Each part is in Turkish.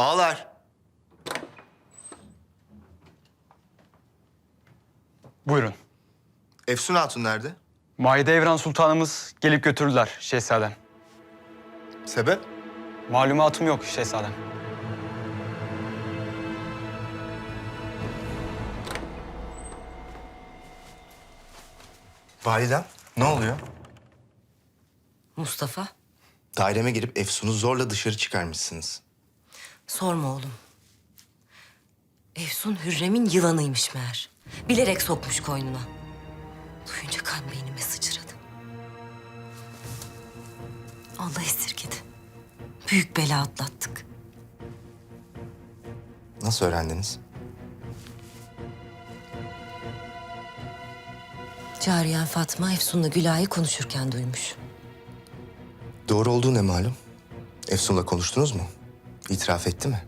Ağlar. Buyurun. Efsun Hatun nerede? Mahide Evran Sultanımız gelip götürdüler şehzadem. Sebep? Malumatım yok şehzadem. Validem, ne oluyor? Mustafa, Daireme girip Efsun'u zorla dışarı çıkarmışsınız. Sorma oğlum. Efsun Hürrem'in yılanıymış meğer. Bilerek sokmuş koynuna. Duyunca kan beynime sıçradı. Allah esirgedi. Büyük bela atlattık. Nasıl öğrendiniz? Cariyen Fatma Efsun'la Gülay'ı konuşurken duymuş. Doğru olduğu ne malum? Efsun'la konuştunuz mu? İtiraf etti mi?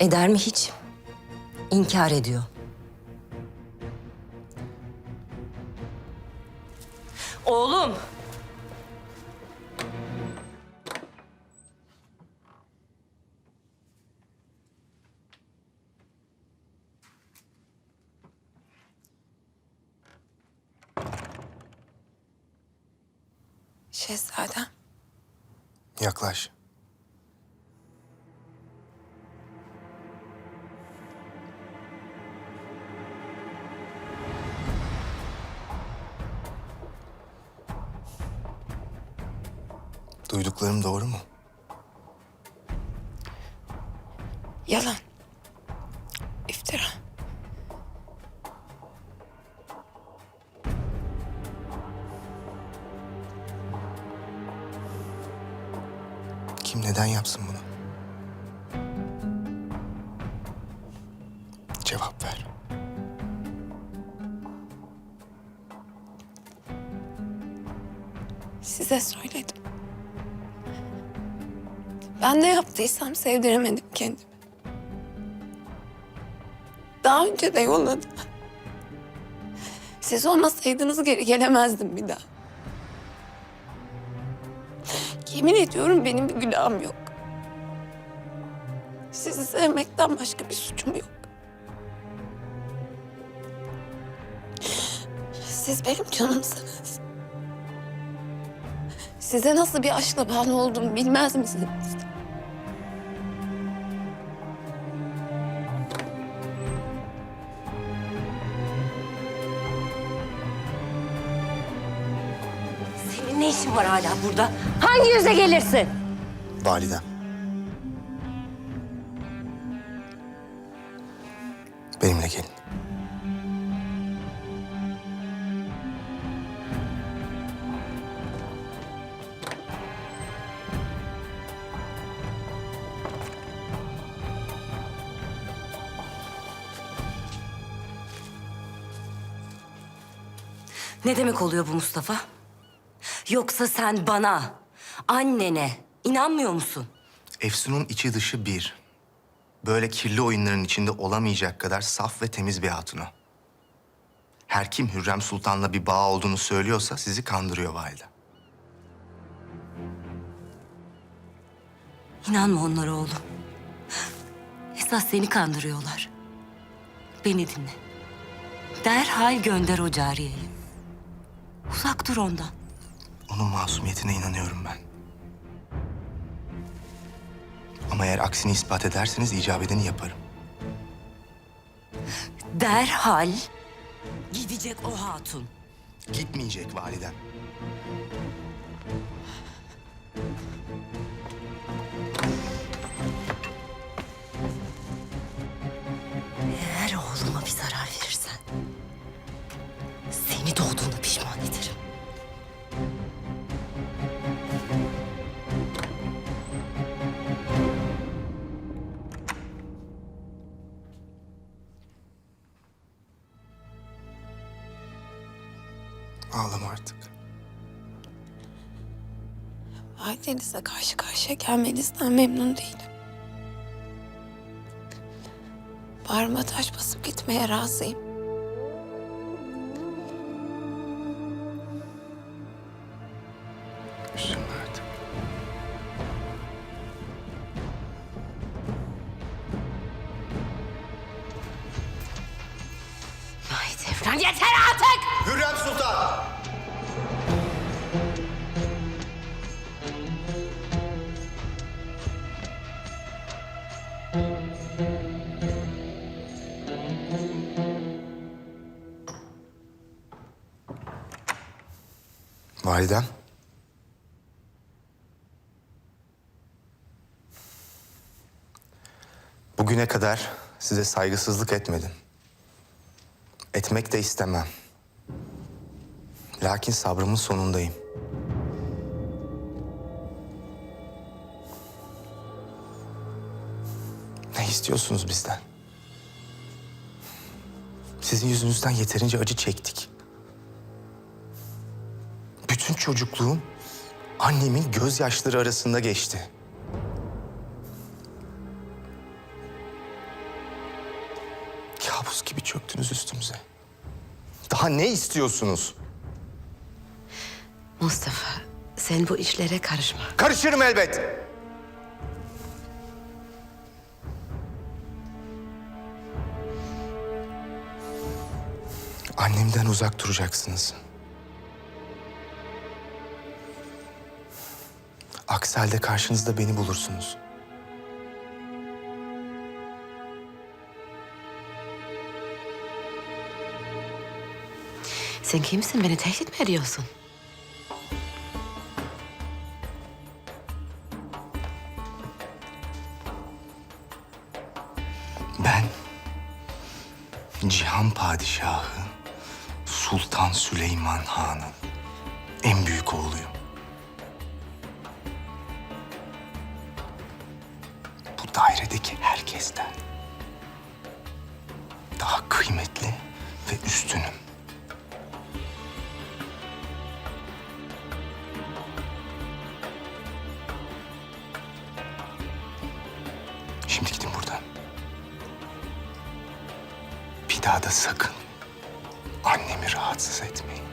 Eder mi hiç? İnkar ediyor. Oğlum. Şehzadem. Yaklaş. Duyduklarım doğru mu? Yalan. İftira. Kim neden yapsın bunu? Cevap ver. Size söyledim. Ben ne yaptıysam sevdiremedim kendimi. Daha önce de yolladım. Siz olmasaydınız geri gelemezdim bir daha. Yemin ediyorum benim bir günahım yok. Sizi sevmekten başka bir suçum yok. Siz benim canımsınız. Size nasıl bir aşkla bağlı olduğumu bilmez misiniz? Var hala burada? Hangi yüze gelirsin? Validem. Benimle gelin. Ne demek oluyor bu Mustafa? Yoksa sen bana, annene inanmıyor musun? Efsun'un içi dışı bir. Böyle kirli oyunların içinde olamayacak kadar saf ve temiz bir hatun o. Her kim Hürrem Sultan'la bir bağ olduğunu söylüyorsa sizi kandırıyor valide. İnanma onlara oğlum. Esas seni kandırıyorlar. Beni dinle. Derhal gönder o cariyeyi. Uzak dur ondan. Onun masumiyetine inanıyorum ben. Ama eğer aksini ispat ederseniz icap edeni yaparım. Derhal gidecek o hatun. Gitmeyecek validem. Deniz'le karşı karşıya gelmenizden memnun değilim. Bağrıma taş basıp gitmeye razıyım. Üzülme artık. Nahit Evren yeter artık! Validem. Bugüne kadar size saygısızlık etmedim. Etmek de istemem. Lakin sabrımın sonundayım. Ne istiyorsunuz bizden? Sizin yüzünüzden yeterince acı çektik. Bütün çocukluğum annemin gözyaşları arasında geçti. Kabus gibi çöktünüz üstümüze. Daha ne istiyorsunuz? Mustafa, sen bu işlere karışma. Karışırım elbet. Annemden uzak duracaksınız. Aksi halde karşınızda beni bulursunuz. Sen kimsin? Beni tehdit mi ediyorsun? Ben Cihan Padişahı Sultan Süleyman Han'ın en büyük oğluyum. Dairedeki herkesten daha kıymetli ve üstünüm. Şimdi gidin buradan. Bir daha da sakın annemi rahatsız etmeyin.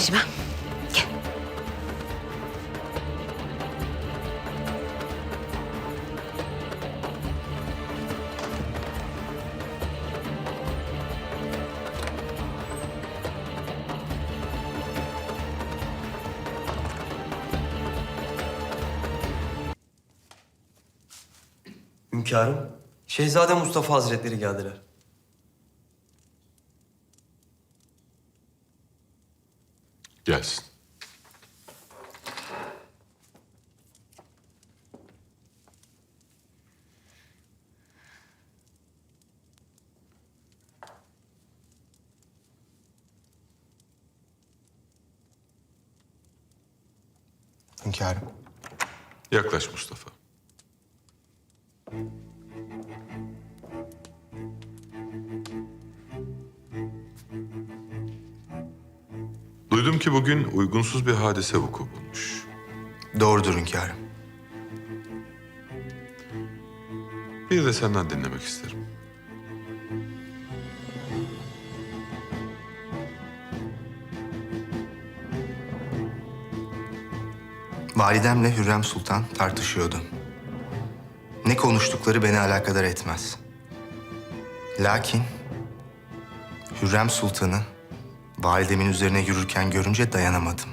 Mihrimah, gel. Hünkârım, Şehzade Mustafa Hazretleri geldiler. Gelsin. Hünkârım. Yaklaş Mustafa. Ki bugün uygunsuz bir hadise vuku bulmuş. Doğrudur hünkârım. Bir de senden dinlemek isterim. Validemle Hürrem Sultan tartışıyordu. Ne konuştukları beni alakadar etmez. Lakin Hürrem Sultan'ı validemin üzerine yürürken görünce dayanamadım.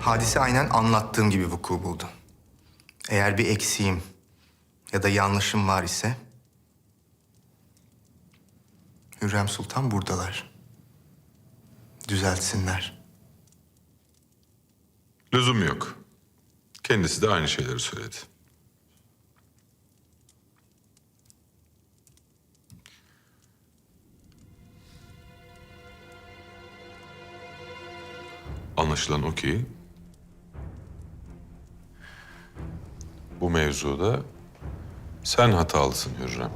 Hadise aynen anlattığım gibi vuku buldu. Eğer bir eksiğim ya da yanlışım var ise Hürrem Sultan buradalar. Düzeltsinler. Lüzum yok. Kendisi de aynı şeyleri söyledi. Anlaşılan o ki... Bu mevzuda sen hatalısın Hürrem.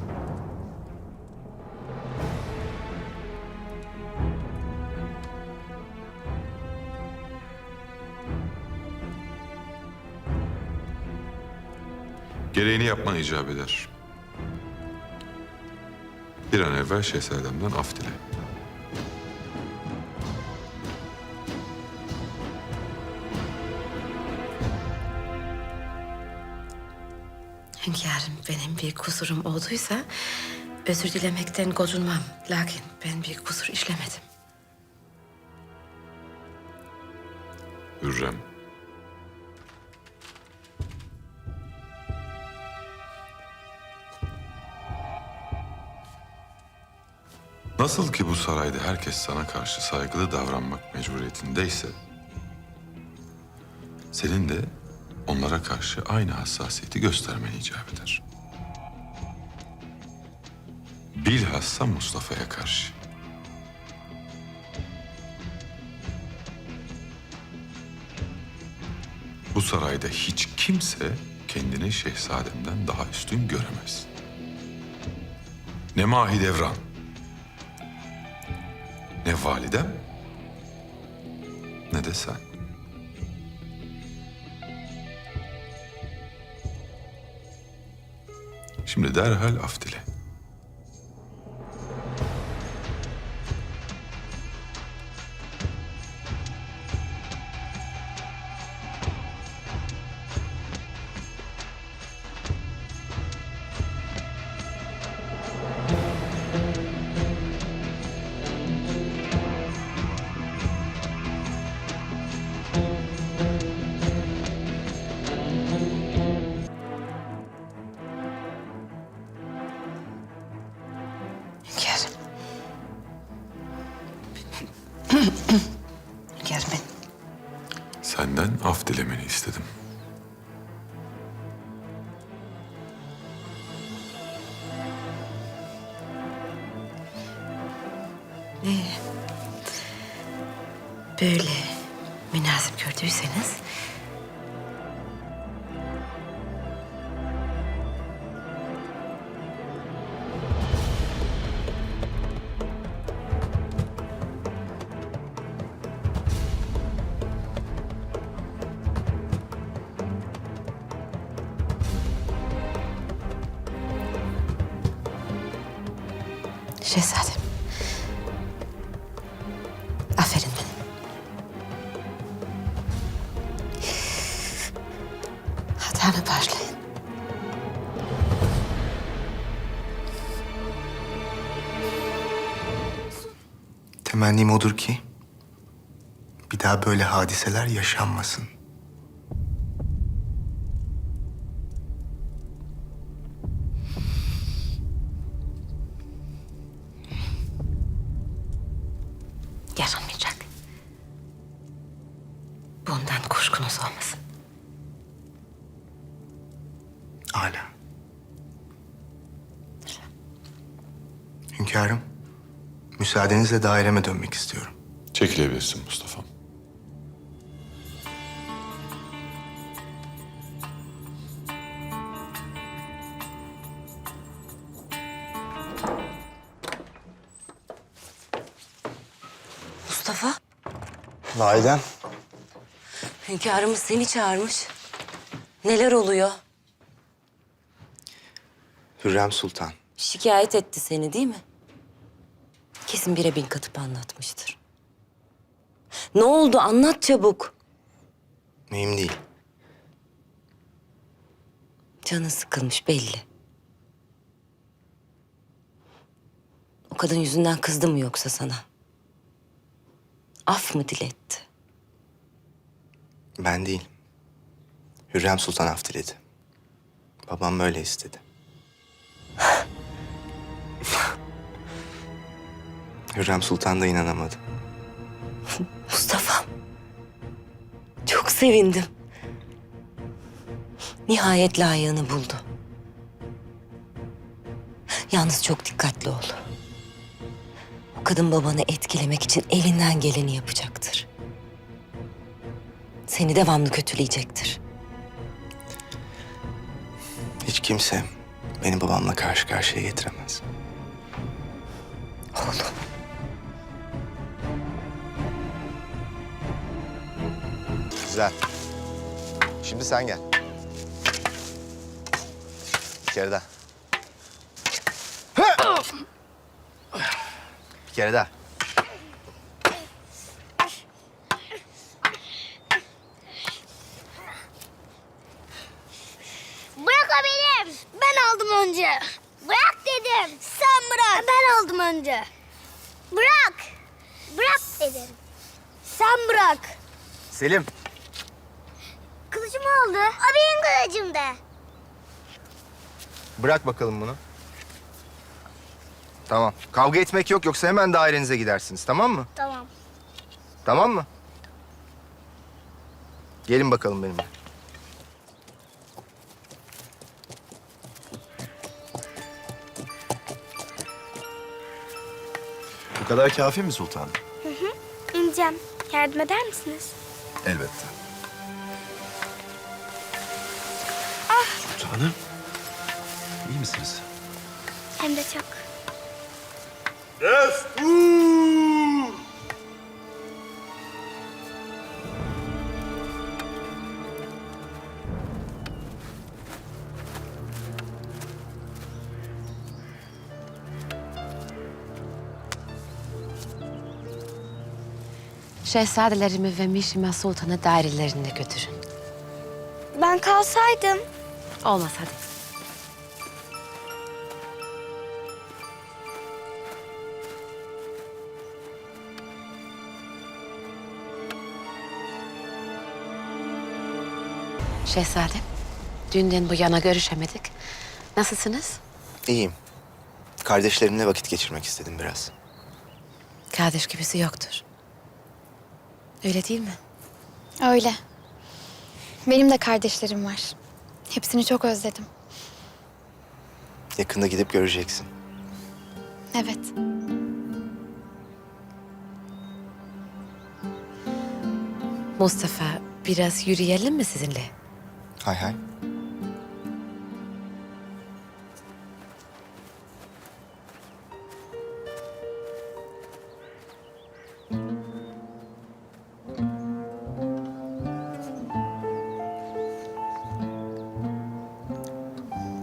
Gereğini yapman icap eder. Bir an evvel şehzademden af dile. Hünkârım benim bir kusurum olduysa özür dilemekten gocunmam. Lakin ben bir kusur işlemedim. Hürrem. Nasıl ki bu sarayda herkes sana karşı saygılı davranmak mecburiyetindeyse... ...senin de onlara karşı aynı hassasiyeti göstermen icap eder. Bilhassa Mustafa'ya karşı. Bu sarayda hiç kimse kendini şehzademden daha üstün göremez. Ne Mahidevran, ne validem, ne de sen. Şimdi derhal af dilemeni istedim. böyle münasip gördüyseniz... Şehzadem. Aferin benim. Hatamı bağışlayın. Temennim odur ki bir daha böyle hadiseler yaşanmasın. Yaşanmayacak. Bundan kuşkunuz olmasın. Hala. Hünkârım, müsaadenizle daireme dönmek istiyorum. Çekilebilirsin Mustafa'm. Mustafa, Validem. hünkârımız seni çağırmış. Neler oluyor? Hürrem Sultan. Şikayet etti seni değil mi? Kesin bire bin katıp anlatmıştır. Ne oldu anlat çabuk. Mühim değil. Canın sıkılmış belli. O kadın yüzünden kızdı mı yoksa sana? Af mı diletti? Ben değil. Hürrem Sultan af diledi. Babam böyle istedi. Hürrem Sultan da inanamadı. Mustafa'm. Çok sevindim. Nihayet layığını buldu. Yalnız çok dikkatli ol. Kadın babanı etkilemek için elinden geleni yapacaktır. Seni devamlı kötüleyecektir. Hiç kimse beni babamla karşı karşıya getiremez. Oğlum. Güzel. Şimdi sen gel. kere daha. Kere daha. Bırak o benim. Ben aldım önce. Bırak dedim. Sen bırak. Ben aldım önce. Bırak. Bırak dedim. Sen bırak. Selim. Kılıcım oldu. O benim kılıcımdı. Bırak bakalım bunu. Tamam. Kavga etmek yok yoksa hemen dairenize gidersiniz tamam mı? Tamam. Tamam mı? Gelin bakalım benimle. Bu kadar kafi mi sultanım? İneceğim. Yardım eder misiniz? Elbette. Sultanım. İyi misiniz? Hem de çok. Şehzadelerimi ve Mişima Sultan'ı dairelerine götürün. Ben kalsaydım. Olmaz hadi. Şehzadem, dünden bu yana görüşemedik. Nasılsınız? İyiyim. Kardeşlerimle vakit geçirmek istedim biraz. Kardeş gibisi yoktur. Öyle değil mi? Öyle. Benim de kardeşlerim var. Hepsini çok özledim. Yakında gidip göreceksin. Evet. Mustafa, biraz yürüyelim mi sizinle? Hay hay.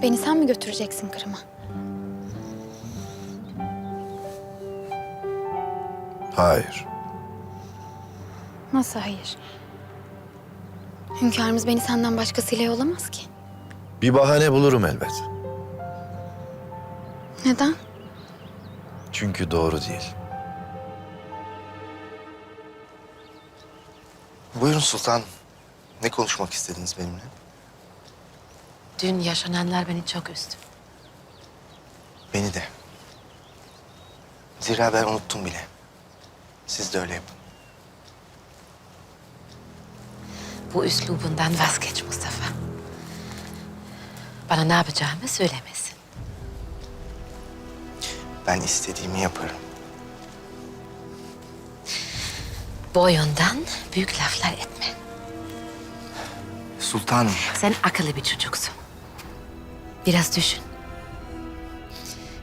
Beni sen mi götüreceksin Kırım'a? Hayır. Nasıl hayır? Hünkârımız beni senden başkasıyla yollamaz ki. Bir bahane bulurum elbet. Neden? Çünkü doğru değil. Buyurun sultan. Ne konuşmak istediniz benimle? Dün yaşananlar beni çok üzdü. Beni de. Zira ben unuttum bile. Siz de öyle yapın. Bu üslubundan vazgeç Mustafa. Bana ne yapacağımı söylemesin. Ben istediğimi yaparım. Boyundan büyük laflar etme. Sultanım. Sen akıllı bir çocuksun. Biraz düşün.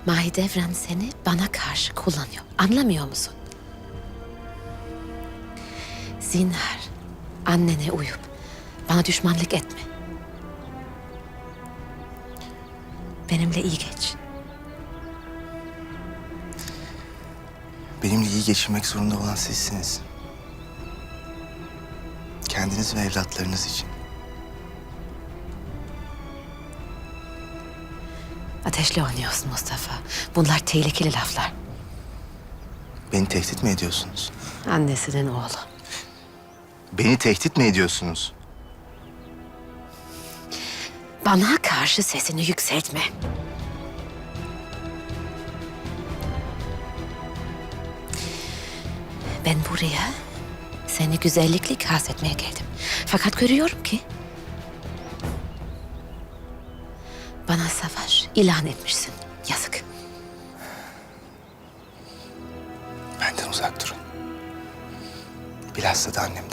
Mahidevran seni bana karşı kullanıyor. Anlamıyor musun? Zinhar, annene uyup bana düşmanlık etme. Benimle iyi geç. Benimle iyi geçirmek zorunda olan sizsiniz. Kendiniz ve evlatlarınız için. Ateşle oynuyorsun Mustafa. Bunlar tehlikeli laflar. Beni tehdit mi ediyorsunuz? Annesinin oğlu. Beni tehdit mi ediyorsunuz? Bana karşı sesini yükseltme. Ben buraya seni güzellikle ikaz etmeye geldim. Fakat görüyorum ki bana savaş ilan etmişsin. Yazık. Benden uzak durun. Bilhassa da annemden.